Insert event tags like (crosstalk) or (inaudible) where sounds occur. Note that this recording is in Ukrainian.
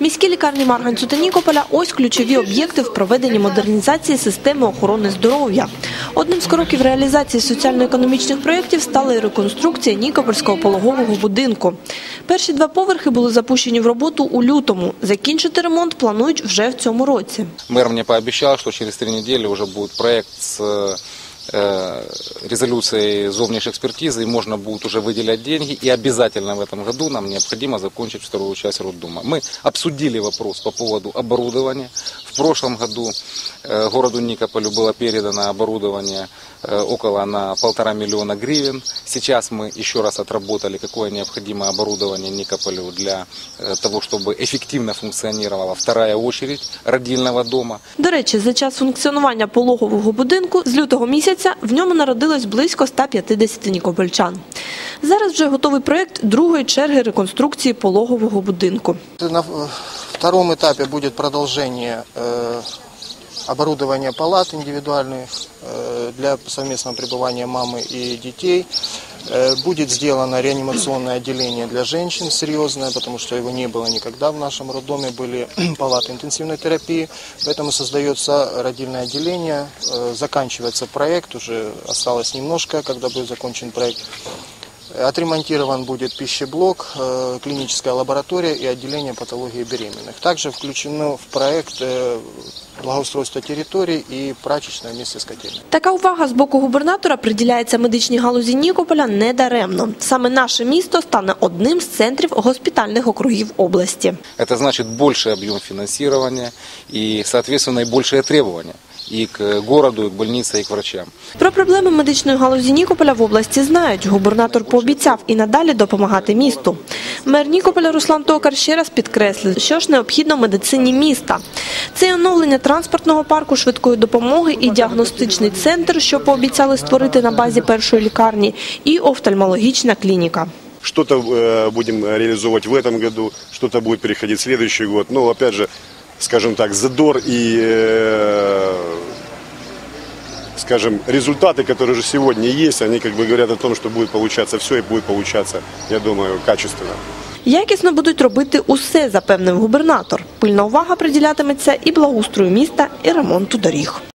Міські лікарні Марганцю та Нікополя – ось ключові об'єкти в проведенні модернізації системи охорони здоров'я. Одним з кроків реалізації соціально-економічних проєктів стала реконструкція Нікопольського пологового будинку. Перші два поверхи були запущені в роботу у лютому. Закінчити ремонт планують вже в цьому році. Мэр мне пообещал, что через три недели уже будет проект с э, резолюцией зовнейшей экспертизы, и можно будет уже выделять деньги, и обязательно в этом году нам необходимо закончить вторую часть роддома. Мы обсудили вопрос по поводу оборудования. В прошлом году э, городу Никополю было передано оборудование э, около на полтора миллиона гривен. Сейчас мы еще раз отработали, какое необходимо оборудование Никополю для э, того, чтобы эффективно функционировала вторая очередь родильного дома. До речі, за час функціонування пологового будинку з лютого місяця в ньому народилось близько 150 нікопольчан. Зараз вже готовий проєкт другої черги реконструкції пологового будинку. На э, втором этапе будет продолжение э, оборудования палат индивидуальных э, для совместного пребывания мамы и детей. Э, Будет сделано реанимационное отделение для женщин серьезное, потому что его не было никогда в нашем роддоме, были (clears throat) палаты интенсивной терапии, поэтому создается родильное отделение, Э, заканчивается проект, уже осталось немножко, когда будет закончен проект. Отремонтирован будет пищеблок, э, клиническая лаборатория и отделение патологии беременных. Также включено в проект э, благоустройство территорий и прачечная вместе с котельной. Така увага з боку губернатора приділяється медичній галузі Нікополя недаремно. Саме наше місто стане одним з центрів госпітальних округів області. Это значит больший объем финансирования и, соответственно, и большие требования и к городу, и к больнице, и к врачам. Про проблеми медичної галузі Нікополя в області знають. Губернатор пообіцяв і надалі допомагати місту. Мер Нікополя Руслан Токар ще раз підкреслив, що ж необхідно медицині міста. Це й оновлення транспортного парку швидкої допомоги і діагностичний центр, що пообіцяли створити на базі першої лікарні, і офтальмологічна клініка. Что-то э, будем реализовывать в этом году, что-то будет переходить в следующий год. Но опять же, скажем так, задор и, э, скажем, результаты, которые уже сегодня есть, они как бы говорят о том, что будет получаться все и будет получаться, я думаю, качественно. Якісно будуть робити усе, запевнив губернатор. Пильна увага приділятиметься і благоустрою міста, і ремонту доріг.